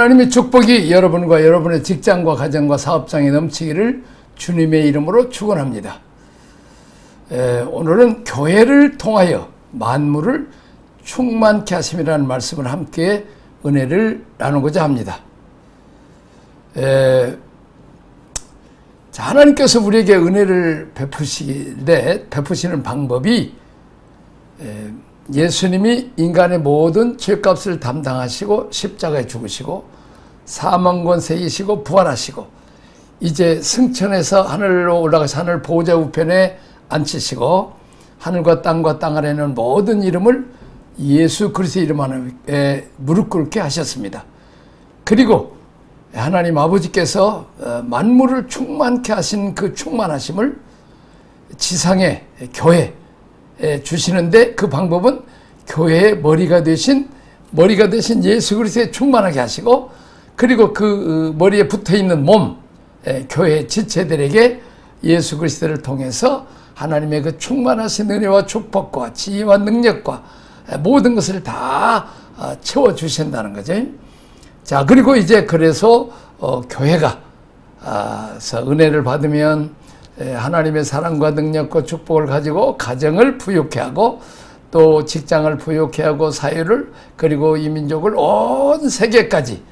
하나님의 축복이 여러분과 여러분의 직장과 가정과 사업장에 넘치기를 주님의 이름으로 축원합니다. 에, 오늘은 교회를 통하여 만물을 충만케 하심이라는 말씀을 함께 은혜를 나누고자 합니다. 에, 자, 하나님께서 우리에게 은혜를 베푸시되 베푸시는 방법이 에, 예수님이 인간의 모든 죄값을 담당하시고 십자가에 죽으시고 사망 권 세 이시고 부활하시고 이제 승천해서 하늘로 올라가서 하늘 보호자 우편에 앉히시고 하늘과 땅과 땅 아래는 모든 이름을 예수 그리스도의 이름 안에 무릎 꿇게 하셨습니다. 그리고 하나님 아버지께서 어, 만물을 충만케 하신 그 충만하심을 지상의 교회 에 주시는데 그 방법은 교회의 머리가 되신 머리가 되신 예수 그리스도에 충만하게 하시고 그리고 그 머리에 붙어 있는 몸 에, 교회 지체들에게 예수 그리스도를 통해서 하나님의 그 충만하신 은혜와 축복과 지혜와 능력과 에, 모든 것을 다 어, 채워 주신다는 거죠. 자 그리고 이제 그래서 어, 교회가 아, 서 은혜를 받으면 에, 하나님의 사랑과 능력과 축복을 가지고 가정을 부유케 하고 또 직장을 부유케 하고 사회를 그리고 이 민족을 온 세계까지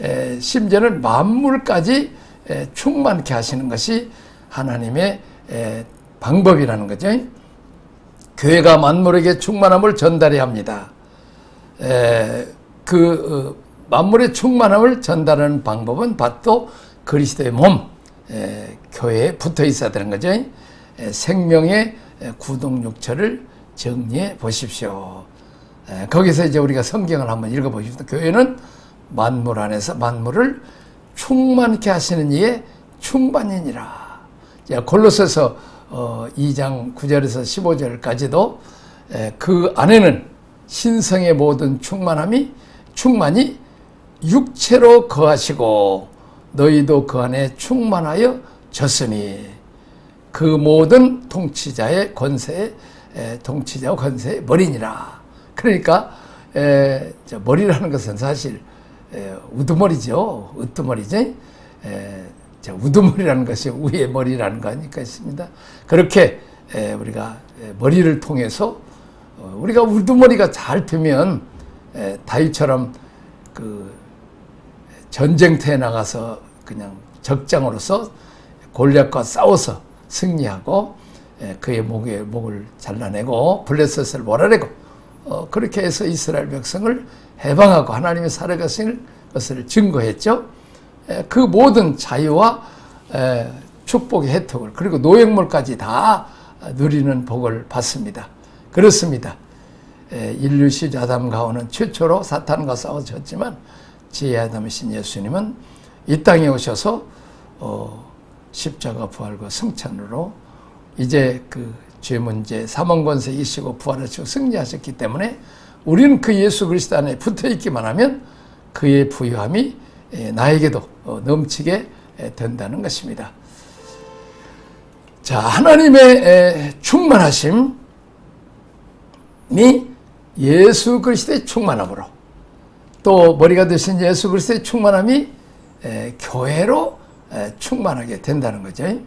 에, 심지어는 만물까지 에, 충만케 하시는 것이 하나님의 에, 방법이라는 거죠. 교회가 만물에게 충만함을 전달해야 합니다. 에, 그 어, 만물의 충만함을 전달하는 방법은 바로 그리스도의 몸, 에, 교회에 붙어 있어야 되는 거죠. 에, 생명의 에, 구동육처를 정리해 보십시오. 에, 거기서 이제 우리가 성경을 한번 읽어 보십시오. 교회는 만물 안에서 만물을 충만케 하시는 이의 충만이니라. 자, 골로새서 어, 2장 9절에서 15절까지도 에, 그 안에는 신성의 모든 충만함이 충만이 육체로 거하시고 너희도 그 안에 충만하여 졌으니 그 모든 통치자의 권세의 에, 통치자와 권세의 머리니라. 그러니까 에, 저 머리라는 것은 사실 에, 우두머리죠. 으뚜머리죠. 에, 저 우두머리라는 것이 위의 머리라는 거 아닐까 있습니다. 그렇게 에, 우리가 에, 머리를 통해서 어, 우리가 우두머리가 잘 되면 에, 다윗처럼 그 전쟁터에 나가서 그냥 적장으로서 골리앗과 싸워서 승리하고 에, 그의 목에 목을 잘라내고 블레셋을 몰아내고 어, 그렇게 해서 이스라엘 백성을 해방하고 하나님의 살아가신 것을 증거했죠. 에, 그 모든 자유와 에, 축복의 혜택을 그리고 노획물까지 다 누리는 복을 받습니다. 그렇습니다. 에, 인류 시자 아담 가오는 최초로 사탄과 싸워졌지만 지혜 아담이신 예수님은 이 땅에 오셔서 어, 십자가 부활과 승천으로 이제 그 죄 문제, 사망 권세 이시고 부활하시고 승리하셨기 때문에 우리는 그 예수 그리스도 안에 붙어 있기만 하면 그의 부유함이 에, 나에게도 어, 넘치게 에, 된다는 것입니다. 자, 하나님의 에, 충만하심이 예수 그리스도의 충만함으로 또 머리가 되신 예수 그리스도의 충만함이 에, 교회로 에, 충만하게 된다는 거죠. 에,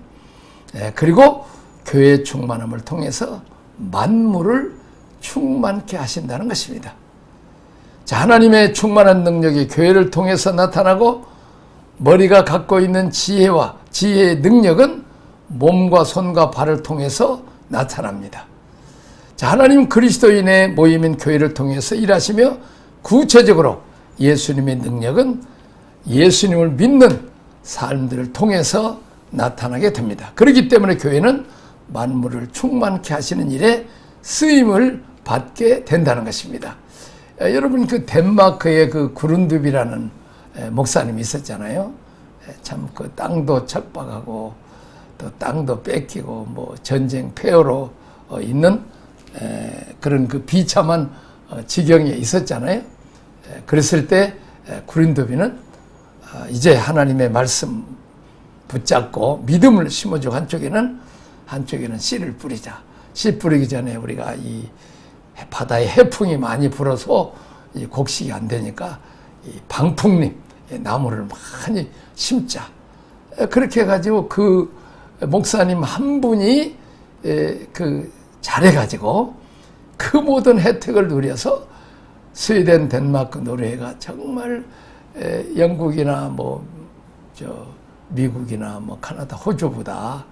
그리고 교회의 충만함을 통해서 만물을 충만케 하신다는 것입니다. 자, 하나님의 충만한 능력이 교회를 통해서 나타나고 머리가 갖고 있는 지혜와 지혜의 능력은 몸과 손과 발을 통해서 나타납니다. 자, 하나님 그리스도인의 모임인 교회를 통해서 일하시며 구체적으로 예수님의 능력은 예수님을 믿는 삶들을 통해서 나타나게 됩니다. 그렇기 때문에 교회는 만물을 충만케 하시는 일에 쓰임을 받게 된다는 것입니다. 여러분 그 덴마크의 그 구룬둡이라는 목사님이 있었잖아요. 참 그 땅도 척박하고 또 땅도 뺏기고 뭐 전쟁 폐허로 어, 있는 그런 그 비참한 어, 지경에 있었잖아요. 그랬을 때 구린도비는 아, 이제 하나님의 말씀 붙잡고 믿음을 심어주고 한쪽에는 한쪽에는 씨를 뿌리자. 씨 뿌리기 전에 우리가 이 바다에 해풍이 많이 불어서 이 곡식이 안 되니까 이 방풍림 나무를 많이 심자. 에, 그렇게 해가지고 그 목사님 한 분이 에, 그 잘해가지고 그 모든 혜택을 누려서 스웨덴, 덴마크, 노르웨이가 정말 에, 영국이나 뭐 저 미국이나 뭐 카나다, 호주보다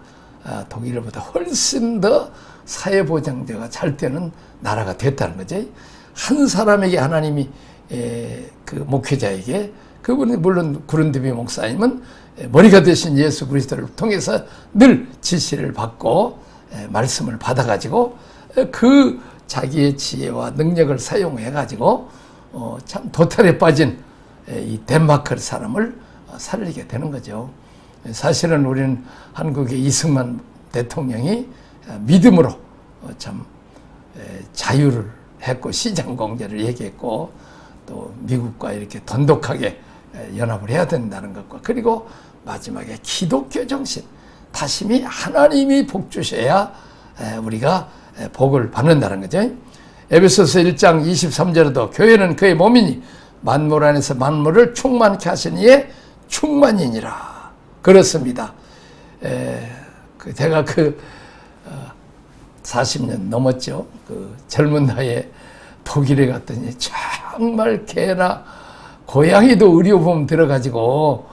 아, 독일보다 훨씬 더 사회 보장제가 잘 되는 나라가 됐다는 거지. 한 사람에게 하나님이 에, 그 목회자에게 그분이 물론 구른드비 목사님은 에, 머리가 되신 예수 그리스도를 통해서 늘 지시를 받고 에, 말씀을 받아가지고 에, 그 자기의 지혜와 능력을 사용해가지고 어, 참 도탈에 빠진 에, 이 덴마크 사람을 어, 살리게 되는 거죠. 사실은 우리는 한국의 이승만 대통령이 어, 믿음으로 어, 참 에, 자유를 했고 시장 공제를 얘기했고 또 미국과 이렇게 돈독하게 에, 연합을 해야 된다는 것과 그리고 마지막에 기독교 정신 다심이 하나님이 복 주셔야 에, 우리가 에, 복을 받는다는 거죠. 에베소서 1장 23절에도 교회는 그의 몸이니 만물 안에서 만물을 충만케 하신 이의 충만이니라. 그렇습니다. 에, 그 제가 그 어, 40년 넘었죠. 그 젊은 나이에 독일에 갔더니 정말 개나 고양이도 의료보험 들어가지고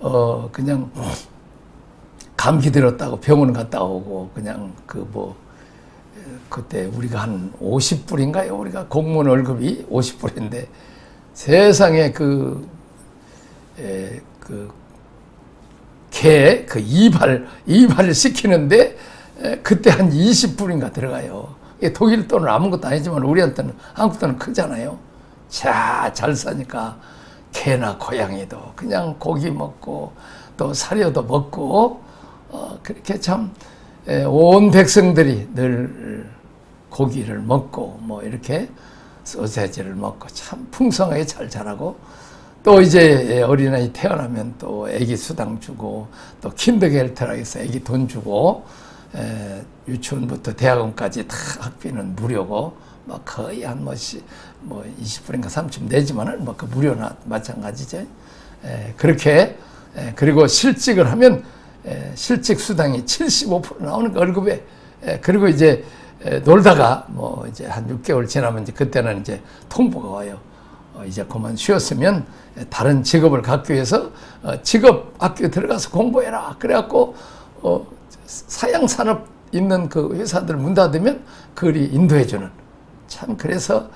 어 그냥 감기 들었다고 병원 갔다 오고 그냥 그 뭐 그때 우리가 한 50불인가요? 우리가 공무원 월급이 50불인데 세상에 그, 에, 그, 개, 그 이발, 이발을 시키는데 에, 그때 한 20불인가 들어가요. 독일 돈은 아무것도 아니지만 우리한테는 한국 돈은 크잖아요. 자, 잘 사니까 개나 고양이도 그냥 고기 먹고 또 사료도 먹고 어, 그렇게 참 온 백성들이 늘 고기를 먹고 뭐 이렇게 소세지를 먹고 참 풍성하게 잘 자라고 또 이제 어린아이 태어나면 또 애기 수당 주고 또 킨더겔트라 해서 애기 돈 주고 에, 유치원부터 대학원까지 다 학비는 무료고 뭐 거의 한뭐 뭐 20불인가 30 내지만은 뭐그 무료나 마찬가지죠. 에, 그렇게 에, 그리고 실직을 하면 에, 실직 수당이 75% 나오는 거 월급에 에, 그리고 이제 에, 놀다가 뭐 이제 한 6개월 지나면 이제 그때는 이제 통보가 와요. 어, 이제 그만 쉬었으면 다른 직업을 갖기 위해서 어, 직업 학교 들어가서 공부해라. 그래갖고 어, 사양 산업 있는 그 회사들 문 닫으면 그리 인도해주는 참 그래서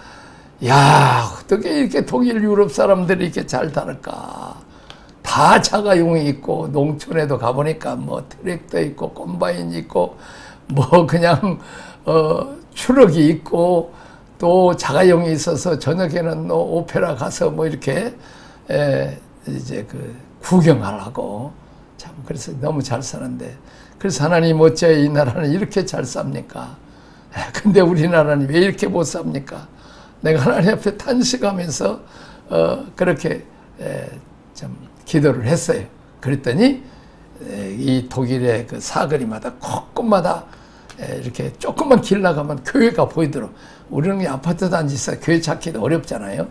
야 어떻게 이렇게 독일 유럽 사람들이 이렇게 잘 다를까 다 자가용이 있고 농촌에도 가보니까 뭐 트랙터 있고 콤바인 있고 뭐 그냥 어 추럭이 있고 또 자가용이 있어서 저녁에는 뭐 오페라 가서 뭐 이렇게 에 이제 그 구경하라고 참 그래서 너무 잘 사는데 그래서 하나님 어째 이 나라는 이렇게 잘 삽니까? 에, 근데 우리나라는 왜 이렇게 못 삽니까? 내가 하나님 앞에 탄식하면서 어 그렇게 에, 참 기도를 했어요. 그랬더니 에, 이 독일의 그 사거리마다 곳곳마다 에, 이렇게 조금만 길 나가면 교회가 보이도록. 우리는 이 아파트 단지에서 교회 찾기도 어렵잖아요.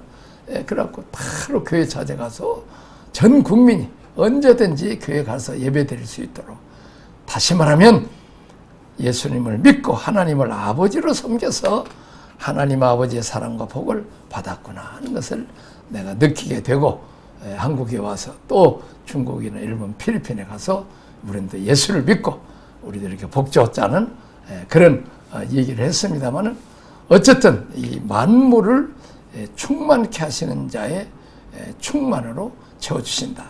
에, 그래갖고 바로 교회 찾아가서 전 국민이 언제든지 교회 가서 예배 드릴 수 있도록. 다시 말하면 예수님을 믿고 하나님을 아버지로 섬겨서 하나님 아버지의 사랑과 복을 받았구나 하는 것을 내가 느끼게 되고 에, 한국에 와서 또 중국이나 일본, 필리핀에 가서 우리도 예수를 믿고 우리들 이렇게 복 줬자는 에, 그런 어, 얘기를 했습니다만은 어쨌든 이 만물을 에, 충만케 하시는 자의 에, 충만으로 채워주신다.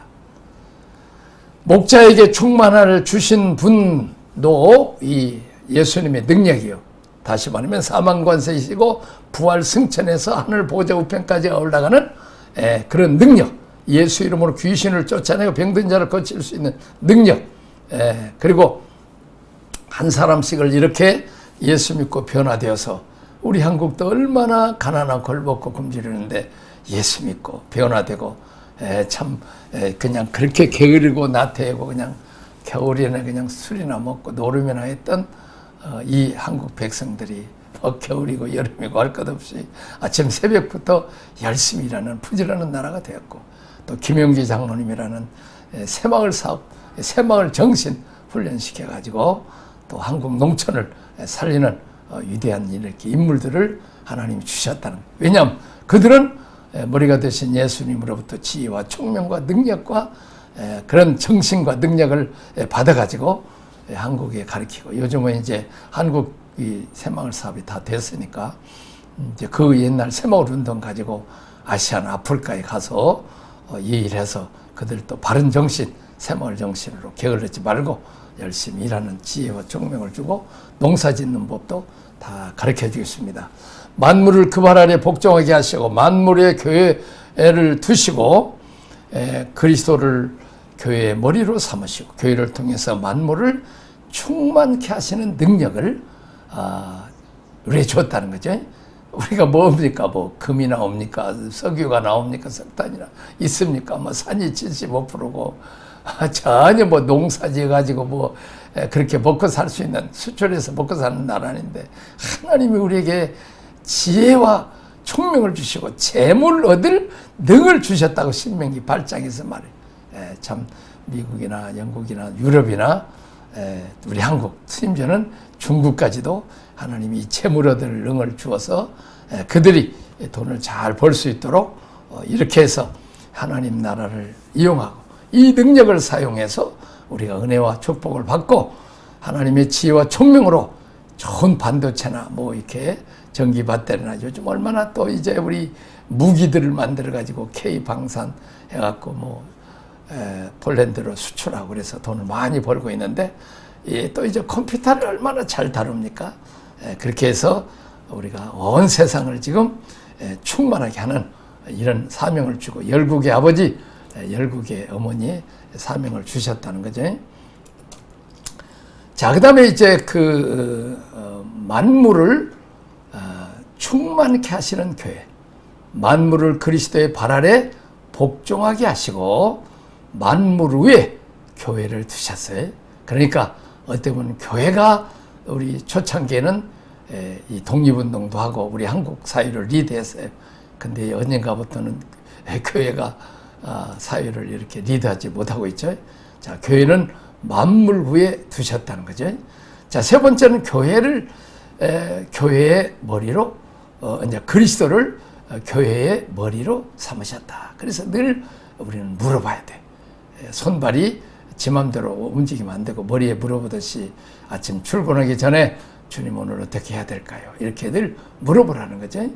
목자에게 충만을 주신 분도 이 예수님의 능력이요. 다시 말하면 사망관세이시고 부활 승천해서 하늘 보좌 우편까지 올라가는 에, 그런 능력. 예수 이름으로 귀신을 쫓아내고 병든 자를 고칠 수 있는 능력. 에, 그리고 한 사람씩을 이렇게 예수 믿고 변화되어서 우리 한국도 얼마나 가난하고 걸벗고 굶주리는데 예수 믿고 변화되고 에, 참 에, 그냥 그렇게 게으르고 나태하고 그냥 겨울에는 그냥 술이나 먹고 노름이나 했던 어, 이 한국 백성들이 어, 겨울이고 여름이고 할 것 없이 아침 새벽부터 열심히 일하는 부지런한 나라가 되었고 또 김영기 장로님이라는 에, 새마을 사업, 새마을 정신 훈련시켜 가지고 또 한국 농촌을 에, 살리는 어, 위대한 이렇게 인물들을 하나님이 주셨다는 거예요. 왜냐하면 그들은 에, 머리가 되신 예수님으로부터 지혜와 총명과 능력과 에, 그런 정신과 능력을 에, 받아가지고 에, 한국에 가르치고 요즘은 이제 한국 이 새마을 사업이 다 됐으니까 이제 그 옛날 새마을 운동 가지고 아시아나 아프리카에 가서 어, 이 일해서 그들 또 바른 정신, 새마을 정신으로 게을르지 말고 열심히 일하는 지혜와 총명을 주고 농사 짓는 법도 다 가르쳐 주겠습니다. 만물을 그 발 아래 복종하게 하시고 만물의 교회를 두시고 에, 그리스도를 교회의 머리로 삼으시고 교회를 통해서 만물을 충만케 하시는 능력을 아, 우리에게 줬다는 거죠. 우리가 뭡니까? 뭐 금이 나옵니까? 석유가 나옵니까? 석탄이나 있습니까? 뭐 산이 75%고 아, 전혀 뭐 농사 지어 가지고 뭐 에, 그렇게 먹고 살 수 있는 수출해서 먹고 사는 나라인데 하나님이 우리에게 지혜와 총명을 주시고 재물 얻을 능을 주셨다고 신명기 발장에서 말해. 에, 참 미국이나 영국이나 유럽이나 에, 우리 한국 심지어는 중국까지도 하나님이 이 재물 얻을 능을 주어서 에, 그들이 돈을 잘 벌 수 있도록 어, 이렇게 해서 하나님 나라를 이용하고 이 능력을 사용해서 우리가 은혜와 축복을 받고 하나님의 지혜와 총명으로 좋은 반도체나 뭐 이렇게 전기 배터리나 요즘 얼마나 또 이제 우리 무기들을 만들어 가지고 K 방산 해갖고 뭐 에, 폴란드로 수출하고 그래서 돈을 많이 벌고 있는데 예, 또 이제 컴퓨터를 얼마나 잘 다룹니까? 에, 그렇게 해서 우리가 온 세상을 지금 에, 충만하게 하는 이런 사명을 주고 열국의 아버지, 에, 열국의 어머니 사명을 주셨다는 거죠. 자, 그 다음에 이제 그, 어, 만물을 어, 충만케 하시는 교회. 만물을 그리스도의 발 아래 복종하게 하시고 만물 위에 교회를 두셨어요. 그러니까 어떻게 보면 교회가 우리 초창기에는 에, 이 독립운동도 하고 우리 한국 사회를 리드했어요. 근데 언젠가부터는 교회가 아, 사회를 이렇게 리드하지 못하고 있죠. 자, 교회는 만물 위에 두셨다는 거죠. 자, 세 번째는 교회를 에, 교회의 머리로 어, 이제 그리스도를 어, 교회의 머리로 삼으셨다. 그래서 늘 우리는 물어봐야 돼. 에, 손발이 지 맘대로 움직이면 안 되고 머리에 물어보듯이 아침 출근하기 전에 주님 오늘 어떻게 해야 될까요? 이렇게 늘 물어보라는 거죠.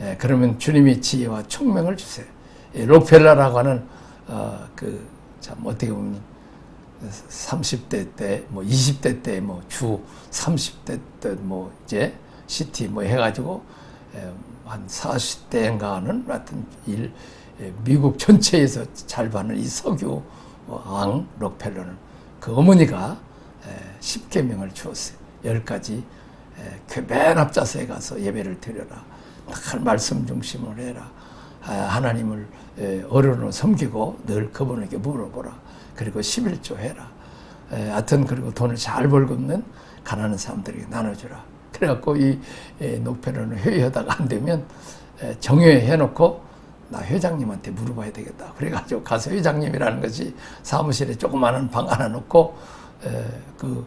에, 그러면 주님이 지혜와 총명을 주세요. 이 로펠라라고 하는 어, 그참 어떻게 보면 30대 때, 뭐 20대 때, 뭐 주 30대 때, 뭐 이제 시티 뭐 해가지고 에, 한 40대인가 하는 하여튼 일, 에, 미국 전체에서 잘 받는 이 석유 왕 록펠러는 그 어머니가 에, 10계명을 주었어요. 10가지 그맨 앞자서에 가서 예배를 드려라. 늘 말씀 중심으로 해라. 아, 하나님을 에, 어른으로 섬기고 늘 그분에게 물어보라. 그리고 11조 해라. 에, 하여튼 그리고 돈을 잘 벌고 있는 가난한 사람들에게 나눠주라. 그래갖고 이 에, 녹패는 회의하다가 안 되면 에, 정회 해놓고 나 회장님한테 물어봐야 되겠다. 그래가지고 가서 회장님이라는 것이 사무실에 조그마한 방 하나 놓고 에, 그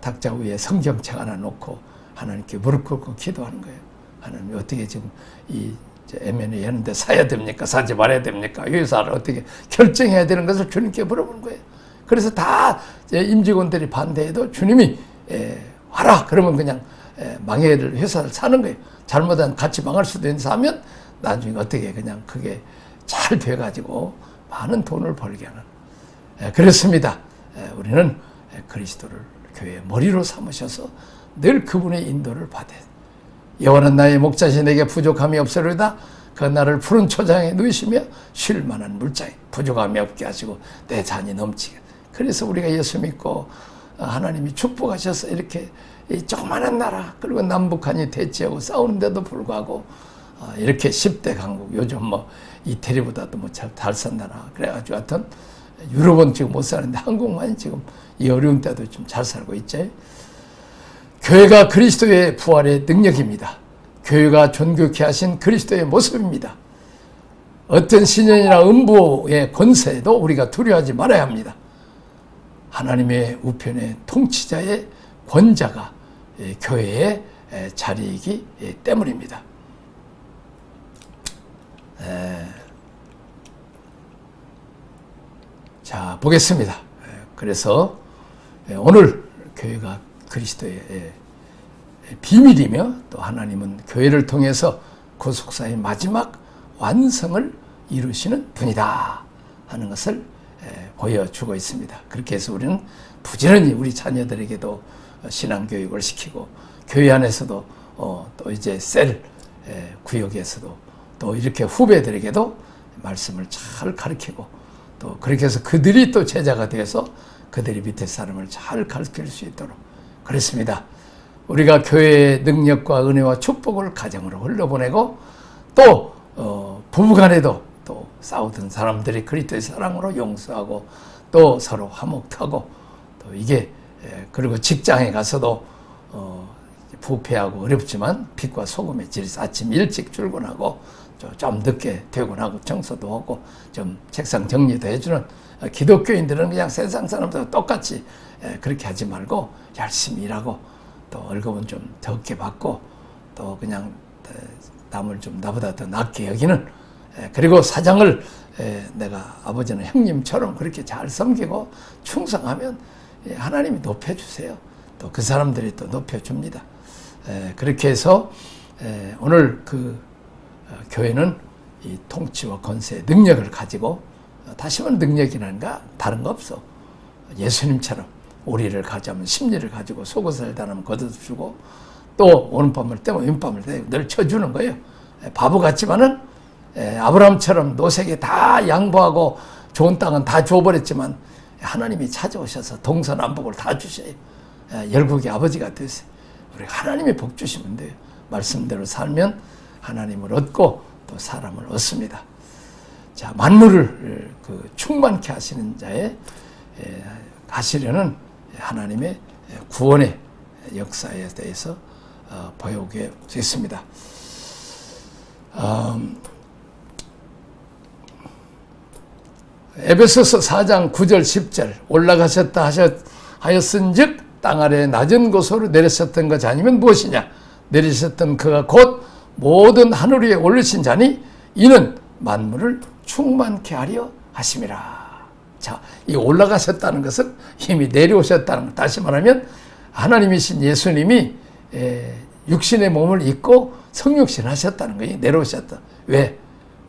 탁자 위에 성경책 하나 놓고 하나님께 무릎 꿇고 기도하는 거예요. 하나님 어떻게 지금 이 M&A 하는데 사야 됩니까? 사지 말아야 됩니까? 회사를 어떻게 결정해야 되는 것을 주님께 물어보는 거예요. 그래서 다 임직원들이 반대해도 주님이 에, 와라 그러면 그냥 에, 망해를 회사를 사는 거예요. 잘못하면 같이 망할 수도 있는 사면 나중에 어떻게 그냥 그게 잘 돼가지고 많은 돈을 벌게 하는. 에, 그렇습니다. 에, 우리는 에, 그리스도를 교회의 머리로 삼으셔서 늘 그분의 인도를 받아야 여호와는 나의 목자시 내게 부족함이 없으리다. 그 나를 푸른 초장에 누이시며 쉴 만한 물장에 부족함이 없게 하시고 내 잔이 넘치게. 그래서 우리가 예수 믿고 하나님이 축복하셔서 이렇게 이 조그마한 나라 그리고 남북한이 대치하고 싸우는데도 불구하고 어, 이렇게 10대 강국 요즘 뭐 이태리보다도 뭐잘 산다나 그래가지고 하여튼 유럽은 지금 못 사는데 한국만 지금 이 어려운 때도 좀 잘 살고 있죠. 교회가 그리스도의 부활의 능력입니다. 교회가 존귀케 하신 그리스도의 모습입니다. 어떤 신년이나 음부의 권세도 우리가 두려워하지 말아야 합니다. 하나님의 우편의 통치자의 권자가 예, 교회의 에, 자리이기 예, 때문입니다. 에, 자 보겠습니다. 에, 그래서 에, 오늘 교회가 그리스도의 에, 비밀이며 또 하나님은 교회를 통해서 구속사의 마지막 완성을 이루시는 분이다 하는 것을 에, 보여주고 있습니다. 그렇게 해서 우리는 부지런히 우리 자녀들에게도 신앙 교육을 시키고 교회 안에서도 어, 또 이제 셀 에, 구역에서도 또 이렇게 후배들에게도 말씀을 잘 가르치고 또 그렇게 해서 그들이 또 제자가 되어서 그들이 밑에 사람을 잘 가르칠 수 있도록 그렇습니다. 우리가 교회의 능력과 은혜와 축복을 가정으로 흘려보내고 또 어, 부부간에도 또 싸우던 사람들이 그리스도의 사랑으로 용서하고 또 서로 화목하고 또 이게 에, 그리고 직장에 가서도 어, 부패하고 어렵지만 빛과 소금의 질서 아침 일찍 출근하고 좀- 좀 늦게 퇴근하고 청소도 하고 좀 책상 정리도 해주는 어, 기독교인들은 그냥 세상 사람들 똑같이 에, 그렇게 하지 말고 열심히 일하고 또 월급은 좀 적게 받고 또 그냥 에, 남을 좀 나보다 더 낮게 여기는 에, 그리고 사장을 에, 내가 아버지는 형님처럼 그렇게 잘 섬기고 충성하면 예, 하나님이 높여주세요. 또 그 사람들이 또 높여줍니다. 에, 그렇게 해서 에, 오늘 그 어, 교회는 이 통치와 권세의 능력을 가지고 어, 다시 말해 능력이라는가 다른 거 없어. 예수님처럼 오리를 가져면 심리를 가지고 속옷을 다하면 걷어주고 또 오른밤을 떼면 왼밤을 떼고 늘 쳐주는 거예요. 에, 바보 같지만은 에, 아브라함처럼 노색에 다 양보하고 좋은 땅은 다 줘버렸지만 하나님이 찾아오셔서 동서남북을 다 주셔요. 에, 열국의 아버지가 되세요. 우리 하나님이 복 주시면 돼요. 말씀대로 살면 하나님을 얻고 또 사람을 얻습니다. 자 만물을 그 충만케 하시는 자의 에, 하시려는 하나님의 구원의 역사에 대해서 어, 보여오게 됐습니다. 음, 에베소서 4장 9절 10절 올라가셨다 하셨, 하였은즉 땅 아래 낮은 곳으로 내리셨던 것 아니면 무엇이냐 내리셨던 그가 곧 모든 하늘 위에 올리신 자니 이는 만물을 충만케 하려 하심이라. 자, 이 올라가셨다는 것은 이미 내려오셨다는 것. 다시 말하면 하나님이신 예수님이 에, 육신의 몸을 입고 성육신 하셨다는 거예요. 내려오셨다. 왜?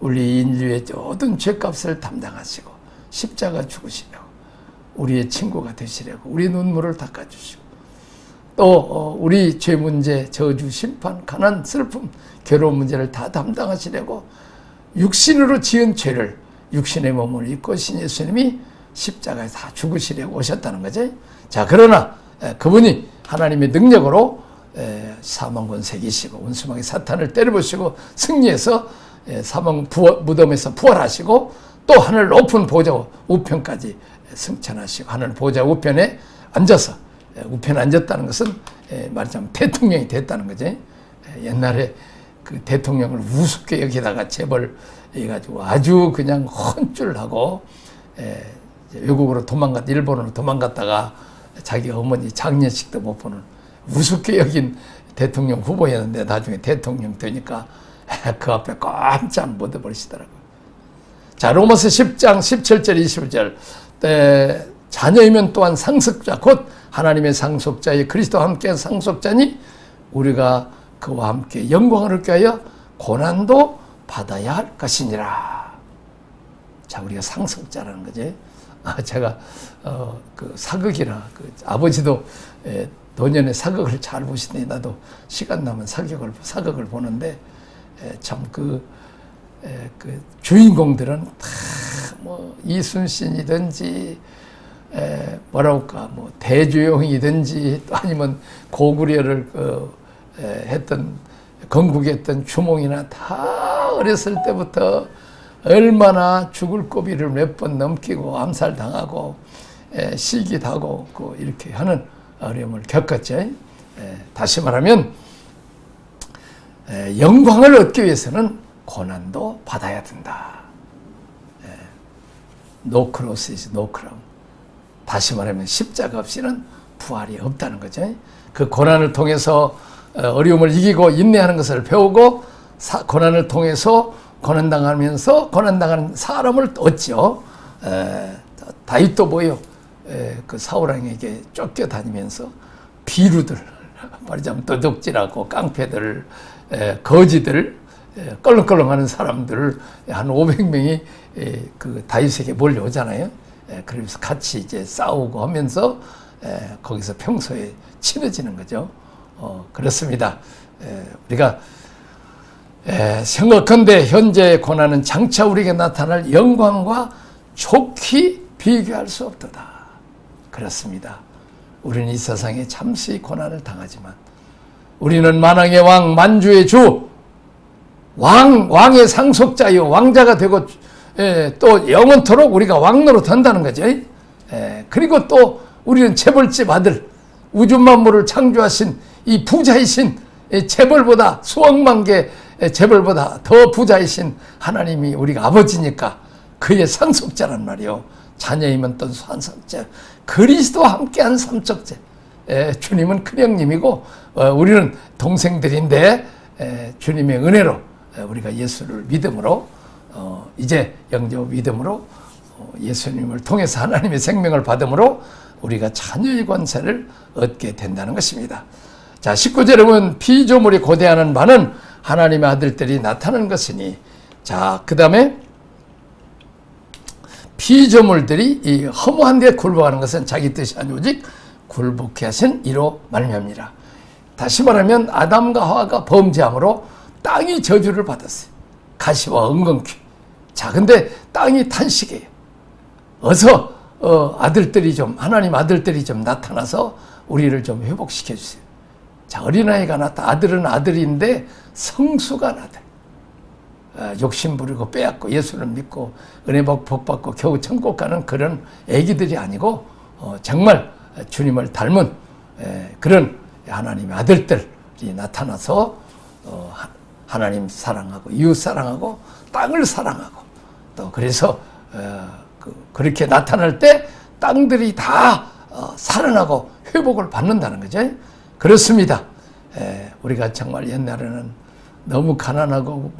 우리 인류의 모든 죄값을 담당하시고 십자가 죽으시려고 우리의 친구가 되시려고 우리 눈물을 닦아주시고 또 어, 우리 죄 문제, 저주, 심판, 가난, 슬픔, 괴로운 문제를 다 담당하시려고 육신으로 지은 죄를 육신의 몸을 입고 신 예수님이 십자가에 다 죽으시려고 오셨다는 거죠. 자, 그러나 에, 그분이 하나님의 능력으로 에, 사망 권세기시고 원수막의 사탄을 때려부시고 승리해서 에, 사망 부활, 무덤에서 부활하시고 또 하늘 높은 보좌 우편까지 승천하시고 하늘 보좌 우편에 앉아서 에, 우편에 앉았다는 것은 에, 말하자면 대통령이 됐다는. 에, 옛날에 그 대통령을 우습게 여기다가 재벌 해가지고 아주 그냥 에, 이제 외국으로 도망갔 일본으로 도망갔다가 자기 어머니 장례식도 못 보는 우습게 여긴 대통령 후보였는데 나중에 대통령 되니까 그 앞에 깜짝 못 버리시더라고요. 자, 로마서 10장 17절 20절. 에, 자녀이면 또한 상속자 곧 하나님의 상속자의 그리스도와 함께 상속자니 우리가 그와 함께 영광을 얻게 하여 고난도 받아야 할 것이니라. 자, 우리가 상속자라는 거지. 아, 제가 어, 그 사극이나 그 아버지도 에, 노년에 사극을 잘 보시더니 나도 시간 나면 사극을 사극을 보는데 참그 그 주인공들은 다 뭐 이순신이든지 에, 뭐랄까 뭐 대주용이든지 또 아니면 고구려를 그, 에, 했던 건국했던 주몽이나 다 어렸을 때부터 얼마나 죽을 고비를 몇 번 넘기고 암살당하고 에, 시기하고 그 이렇게 하는 어려움을 겪었죠. 에, 다시 말하면 에, 영광을 얻기 위해서는 고난도 받아야 된다. is no crown. 다시 말하면 십자가 없이는 부활이 없다는 거죠. 그 고난을 통해서 어, 어려움을 이기고 인내하는 것을 배우고 사, 고난을 통해서 고난당하면서 고난당하는 사람을 얻죠. 에, 다윗도 뭐요? 에, 그 사울왕에게 쫓겨다니면서 비루들 말하자면 도둑질하고 깡패들 에, 거지들 에, 껄렁껄렁하는 사람들 한 500명이 에, 그 다윗에게 몰려오잖아요. 에, 그러면서 같이 이제 싸우고 하면서 에, 거기서 평소에 친해지는 거죠. 어, 그렇습니다. 에, 우리가 에, 생각컨대 현재의 고난은 장차 우리에게 나타날 영광과 좋게 비교할 수 없도다. 그렇습니다. 우리는 이 세상에 잠시 고난을 당하지만 우리는 만왕의 왕, 만주의 주, 왕, 왕의 상속자요, 왕자가 되고 에, 또 영원토록 우리가 왕노로 된다는 거죠. 에, 그리고 또 우리는 재벌집 아들, 우주 만물을 창조하신 이 부자이신 이 재벌보다 수억만 개 재벌보다 더 부자이신 하나님이 우리가 아버지니까 그의 상속자란 말이요. 자녀이면 또 상속자. 그리스도와 함께한 삼척제. 에, 주님은 큰형님이고 어, 우리는 동생들인데 에, 주님의 은혜로 에, 우리가 예수를 믿음으로 어, 이제 영접 믿음으로 어, 예수님을 통해서 하나님의 생명을 받음으로 우리가 자녀의 권세를 얻게 된다는 것입니다. 자, 19절에 보면 피조물이 고대하는 바는 하나님의 아들들이 나타나는 것이니 자, 그 다음에 피조물들이 이 허무한 데 굴복하는 것은 자기 뜻이 아니 오직 굴복해 하신 이로 말미암니라. 다시 말하면 아담과 하와가 범죄함으로 땅이 저주를 받았어요. 가시와 은근귀. 자, 근데 땅이 탄식해요. 어서 어, 아들들이 좀 하나님 아들들이 좀 나타나서 우리를 좀 회복시켜 주세요. 자, 어린아이가 나타 아들은 아들인데 나다. 어, 욕심 부리고 빼앗고 예수를 믿고 은혜 받고 복 받고 겨우 천국 가는 그런 애기들이 아니고 어, 정말 주님을 닮은 에, 그런 하나님의 아들들이 나타나서 어, 하- 하나님 사랑하고 이웃 사랑하고 땅을 사랑하고 또 그래서 어, 그, 그렇게 나타날 때 땅들이 다 어, 살아나고 회복을 받는다는 거죠. 그렇습니다. 에, 우리가 정말 옛날에는 너무 가난하고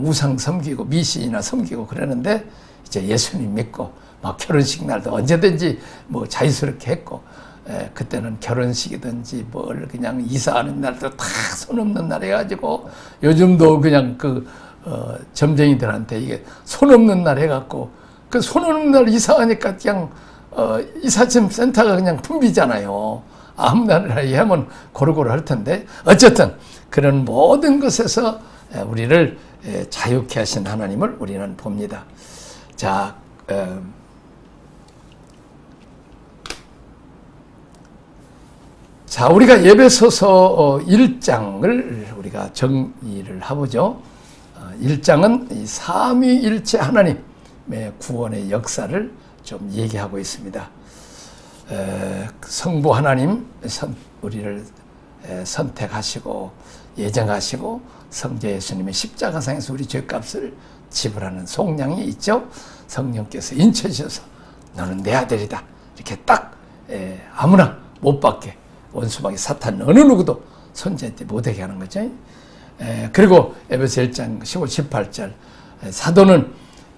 우상 섬기고 미신이나 섬기고 그러는데 이제 예수님 믿고 막 결혼식 날도 언제든지 뭐 자유스럽게 했고 에, 그때는 결혼식이든지 뭘 그냥 이사하는 날도 다 손 없는 날 해가지고 요즘도 그냥 그 어, 점쟁이들한테 이게 손 없는 날 해갖고 그 손 없는 날 이사하니까 그냥 어, 이사짐 센터가 그냥 붐비잖아요. 아무 날이나 하면 고루고루 할 텐데 어쨌든 그런 모든 것에서 에, 우리를 에, 자유케 하신 하나님을 우리는 봅니다. 자, 어, 자 우리가 예배소서 1장을 우리가 정의를 해보죠. 어, 1장은 이 삼위일체 하나님의 구원의 역사를 좀 얘기하고 있습니다. 에, 성부 하나님 선, 우리를 에, 선택하시고 예정하시고 성자 예수님의 십자가상에서 우리 죄값을 지불하는 속량이 있죠. 성령께서 인쳐주셔서 너는 내 아들이다. 이렇게 딱 에, 아무나 못 받게 원수막이 사탄 어느 누구도 손재지 못하게 하는 거죠. 에, 그리고 에베소 1장 15, 18절 에, 사도는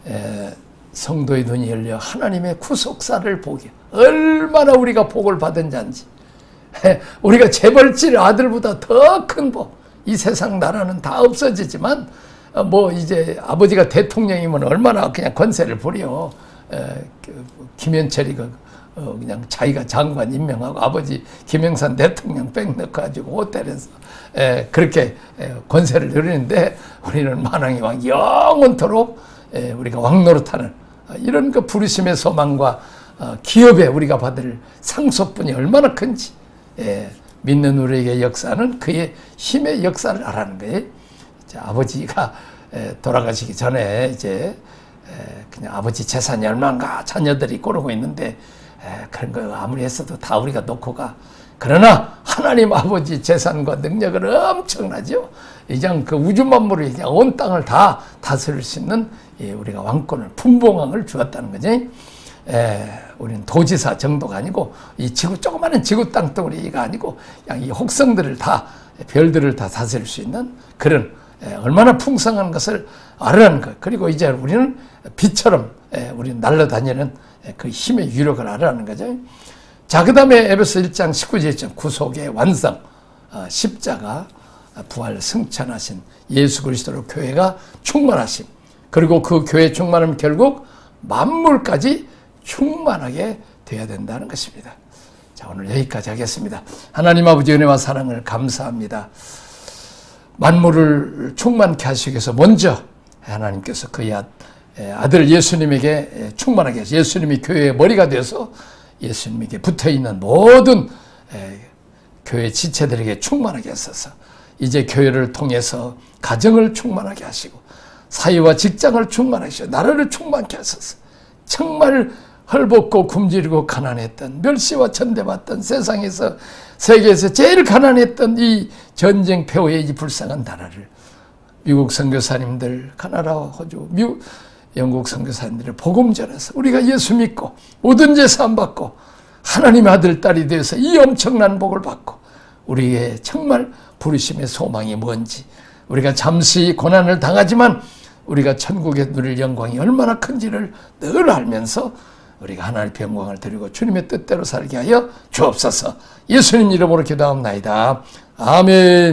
에, 성도의 눈이 열려 하나님의 구속사를 보게 얼마나 우리가 복을 받은 자인지 우리가 재벌질 아들보다 더 큰 복. 이 세상 나라는 다 없어지지만 어, 뭐 이제 아버지가 대통령이면 얼마나 그냥 권세를 부려. 에, 그 김현철이가 어, 그냥 자기가 장관 임명하고 아버지 김영삼 대통령 백 넣어가지고 호텔에서 에, 그렇게 에, 권세를 누리는데 우리는 만왕의 왕 영원토록 에, 우리가 왕노릇하는 어, 이런 그 부르심의 소망과 어, 기업에 우리가 받을 상속분이 얼마나 큰지 예, 믿는 우리에게 역사는 그의 힘의 역사를 알아는 거예요. 아버지가 에, 돌아가시기 전에 이제 에, 그냥 아버지 재산이 얼마인가 자녀들이 고르고 있는데 에, 그런 거 아무리 했어도 다 우리가 놓고 가. 그러나 하나님 아버지 재산과 능력을 엄청나죠. 이장 그 우주 만물을 그냥 온 땅을 다 다스릴 수 있는 예, 우리가 왕권을 분봉왕을 주었다는 거지. 에, 우리는 도지사 정도가 아니고 이 지구 조그마한 지구 땅덩어리가 아니고 이 혹성들을 다 별들을 다 다스릴 수 있는 그런 에, 얼마나 풍성한 것을 알아는 것. 그리고 이제 우리는 빛처럼 에, 우리는 날아다니는 에, 그 힘의 유력을 알아는 거죠. 자, 그 다음에 에베소 1장 19절 구속의 완성, 어, 십자가, 어, 부활 승천하신 예수 그리스도로 교회가 충만하심. 그리고 그 교회 충만하면 결국 만물까지 충만하게 되어야 된다는 것입니다. 자, 오늘 여기까지 하겠습니다. 하나님 아버지 은혜와 사랑을 감사합니다. 만물을 충만케 하시기 위해서 먼저 하나님께서 그의 아- 에, 아들 예수님에게 에, 충만하게 하시 예수님이 교회의 머리가 되어서 예수님에게 붙어 있는 모든 에, 교회 지체들에게 충만하게 하소서. 이제 교회를 통해서 가정을 충만하게 하시고 사회와 직장을 충만하게 하시고 나라를 충만케 하소서. 정말 헐벗고 굶주리고 가난했던 멸시와 천대받던 세상에서 세계에서 제일 가난했던 이 전쟁 폐허의 이 불쌍한 나라를 미국 선교사님들 카나다 호주 미국 영국 선교사님들의 복음 전해서 우리가 예수 믿고 모든 제사함 받고 하나님의 아들 딸이 되어서 이 엄청난 복을 받고 우리의 정말 부르심의 소망이 뭔지 우리가 잠시 고난을 당하지만 우리가 천국에 누릴 영광이 얼마나 큰지를 늘 알면서 우리가 하나님의 영광을 드리고 주님의 뜻대로 살게 하여 주옵소서. 예수님 이름으로 기도합나이다. 아멘